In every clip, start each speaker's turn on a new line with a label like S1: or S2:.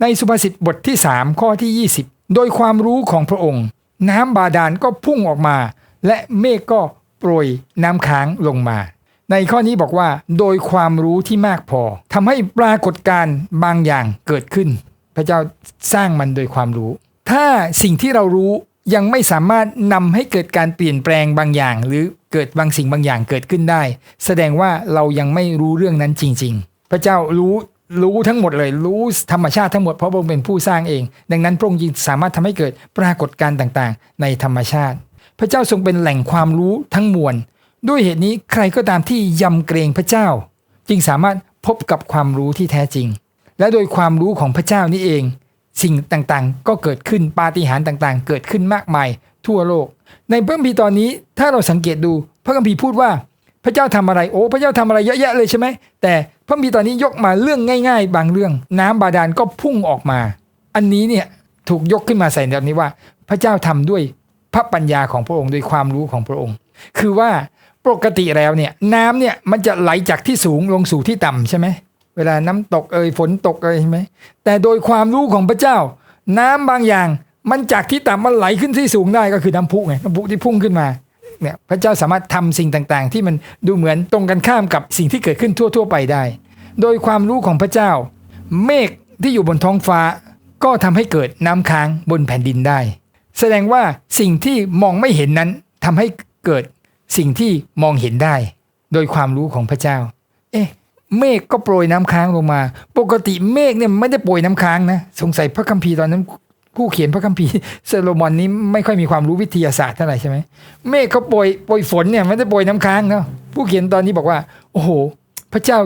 S1: ในสุภาษิตบทที่ 3 ข้อที่ 20 โดยความรู้ของพระองค์ น้ำบาดาลก็พุ่งออกมา และเมฆก็โปรยน้ำค้างลงมา ในข้อนี้บอกว่า โดยความรู้ที่มากพอทำให้ปรากฏการณ์บางอย่างเกิดขึ้น พระเจ้าสร้างมันโดยความรู้ ถ้าสิ่งที่เรารู้ยังไม่สามารถนำให้เกิดการเปลี่ยนแปลงบางอย่าง หรือเกิดบางสิ่งบางอย่างเกิดขึ้นได้ แสดงว่าเรายังไม่รู้เรื่องนั้นจริง ๆ พระเจ้ารู้ รู้ทั้งหมดเลย รู้ธรรมชาติทั้งหมดเพราะพระองค์เป็นผู้สร้างเอง ดังนั้นพระองค์จึงสามารถทำให้เกิดปรากฏการณ์ต่างๆ ในธรรมชาติ พระเจ้าทรงเป็นแหล่งความรู้ทั้งมวล ด้วยเหตุนี้ใครก็ตามที่ยำเกรงพระเจ้า จึงสามารถพบกับความรู้ที่แท้จริง และโดยความรู้ของพระเจ้านี่เอง สิ่งต่างๆ ก็เกิดขึ้นปาฏิหาริย์ต่างๆ เกิดขึ้นมากมายทั่วโลก ในพระคัมภีร์ตอนนี้ถ้าเราสังเกตดูพระคัมภีร์พูดว่า พระเจ้าทำอะไรโอ้พระเจ้าทำอะไรเยอะแยะเลยใช่ไหมแต่ พระมีตอนนี้ยกมาเรื่องง่าย ๆ บางเรื่อง น้ำบาดาลก็พุ่งออกมา อันนี้เนี่ยถูกยกขึ้นมาใส่แบบนี้ว่า พระเจ้าทำด้วยพระปัญญาของพระองค์ด้วยความรู้ของพระองค์ คือว่าปกติแล้วเนี่ยน้ำเนี่ยมันจะไหลจากที่สูงลงสู่ที่ต่ำใช่ไหมเวลาน้ำตกเอ่ยฝนตกเอ่ยใช่ไหมแต่โดยความรู้ของพระเจ้า น้ำบางอย่างมันจากที่ต่ำมันไหลขึ้นที่สูงได้ก็คือน้ำพุไงน้ำพุที่พุ่งขึ้นมา เนี่ยพระเจ้าสามารถทำสิ่งต่างๆ ที่มันดูเหมือนตรงกันข้ามกับสิ่งที่เกิดขึ้นทั่ว ๆ ไปได้ โดยความรู้ของพระเจ้า เมฆที่อยู่บนท้องฟ้า ก็ทำให้เกิดน้ำค้างบนแผ่นดินได้ แสดงว่าสิ่งที่มองไม่เห็นนั้นทำให้เกิดสิ่งที่มองเห็นได้ โดยความรู้ของพระเจ้า เอ๊ะเมฆก็โปรยน้ำค้างลงมา ปกติเมฆเนี่ยไม่ได้โปรยน้ำค้างนะ สงสัยพระคัมภีร์ตอนนั้น ผู้เขียนพระคัมภีร์โซโลมอนนี้ไม่ค่อยมีความรู้วิทยาศาสตร์เท่าไหร่ใช่ไหมเมฆเขาโปรยโปรยฝนเนี่ยไม่ได้โปรยน้ำค้างเนาะผู้เขียนตอนนี้บอกว่า โอ้โห พระเจ้า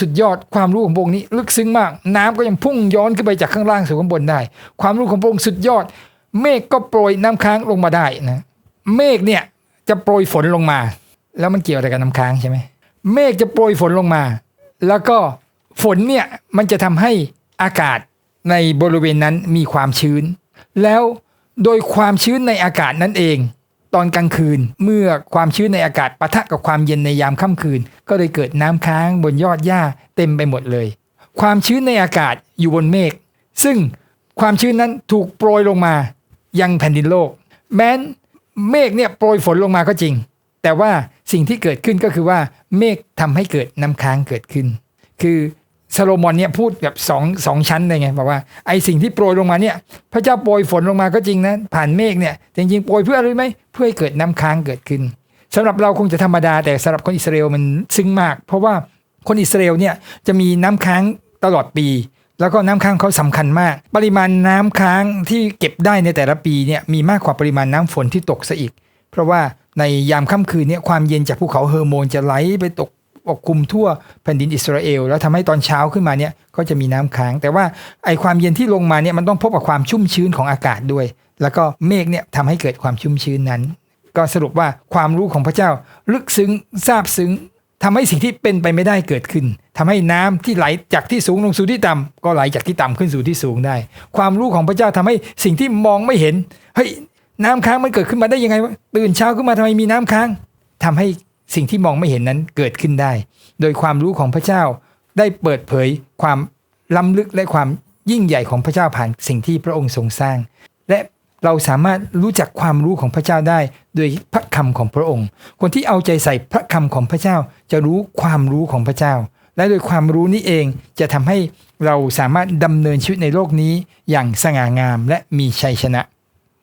S1: สุดยอดความรู้ของพระองค์นี้ ลึกซึ้งมาก น้ำก็ยังพุ่งย้อนขึ้นไปจากข้างล่างสู่ข้างบนได้ ความรู้ของพระองค์สุดยอด เมฆก็โปรยน้ำค้างลงมาได้นะเมฆเนี่ยจะโปรยฝนลงมา แล้วมันเกี่ยวอะไรกับน้ำค้างใช่ไหมเมฆจะโปรยฝนลงมา แล้วก็ฝนเนี่ยมันจะทำให้อากาศ ในบริเวณนั้นมีความชื้น แล้วโดยความชื้นในอากาศนั่นเอง ตอนกลางคืนเมื่อความชื้นในอากาศปะทะกับความเย็นในยามค่ำคืน ก็เลยเกิดน้ำค้างบนยอดหญ้าเต็มไปหมดเลย ความชื้นในอากาศอยู่บนเมฆซึ่งความชื้นนั้นถูกโปรยลงมายังแผ่นดินโลก แม้นเมฆเนี่ยโปรยฝนลงมาก็จริง แต่ว่าสิ่งที่เกิดขึ้นก็คือว่าเมฆทำให้เกิดน้ำค้างเกิดขึ้น คือ ซาโลมอนเนี่ยพูดแบบสองสองชั้นเลยไงบอกว่าไอสิ่งที่โปรยลงมาเนี่ย พระเจ้าโปรยฝนลงมาก็จริงนะ ผ่านเมฆเนี่ยจริงๆโปรยเพื่ออะไรไหมเพื่อให้เกิดน้ำค้างเกิดขึ้นสำหรับเราคงจะธรรมดาแต่สำหรับคนอิสราเอลมันซึ้งมาก เพราะว่าคนอิสราเอลเนี่ยจะมีน้ำค้างตลอดปี แล้วก็น้ำค้างเขาสำคัญมาก ปริมาณน้ำค้างที่เก็บได้ในแต่ละปีเนี่ยมีมากกว่าปริมาณน้ำฝนที่ตกซะอีก เพราะว่าในยามค่ำคืนเนี่ยความเย็นจากภูเขาเฮอร์โมนจะไหลไปตก ปกคลุมทั่วแผ่นดินอิสราเอล แล้วทำให้ตอนเช้าขึ้นมาเนี่ยก็จะมีน้ำค้าง แต่ว่าไอความเย็นที่ลงมาเนี่ยมันต้องพบกับความชุ่มชื้นของอากาศด้วย แล้วก็เมฆเนี่ยทำให้เกิดความชุ่มชื้นนั้น ก็สรุปว่าความรู้ของพระเจ้าลึกซึ้งซาบซึ้งทำให้สิ่งที่เป็นไปไม่ได้เกิดขึ้นทำให้น้ำที่ไหลจากที่สูงลงสู่ที่ต่ำก็ไหลจากที่ต่ำขึ้นสู่ที่สูงได้ ความรู้ของพระเจ้าทำให้สิ่งที่มองไม่เห็นเฮ้ยน้ำค้างมันเกิดขึ้นมาได้ยังไง ตื่นเช้าขึ้นมาทำไมมีน้ำค้างทำให้ สิ่งที่มองไม่เห็นนั้นเกิดขึ้นได้ โดยความรู้ของพระเจ้าได้เปิดเผยความล้ำลึกและความยิ่งใหญ่ของพระเจ้าผ่านสิ่งที่พระองค์ทรงสร้าง และเราสามารถรู้จักความรู้ของพระเจ้าได้ โดยพระคำของพระองค์ คนที่เอาใจใส่พระคำของพระเจ้าจะรู้ความรู้ของพระเจ้า และโดยความรู้นี้เองจะทำให้เราสามารถดำเนินชีวิตในโลกนี้อย่างสง่างามและมีชัยชนะ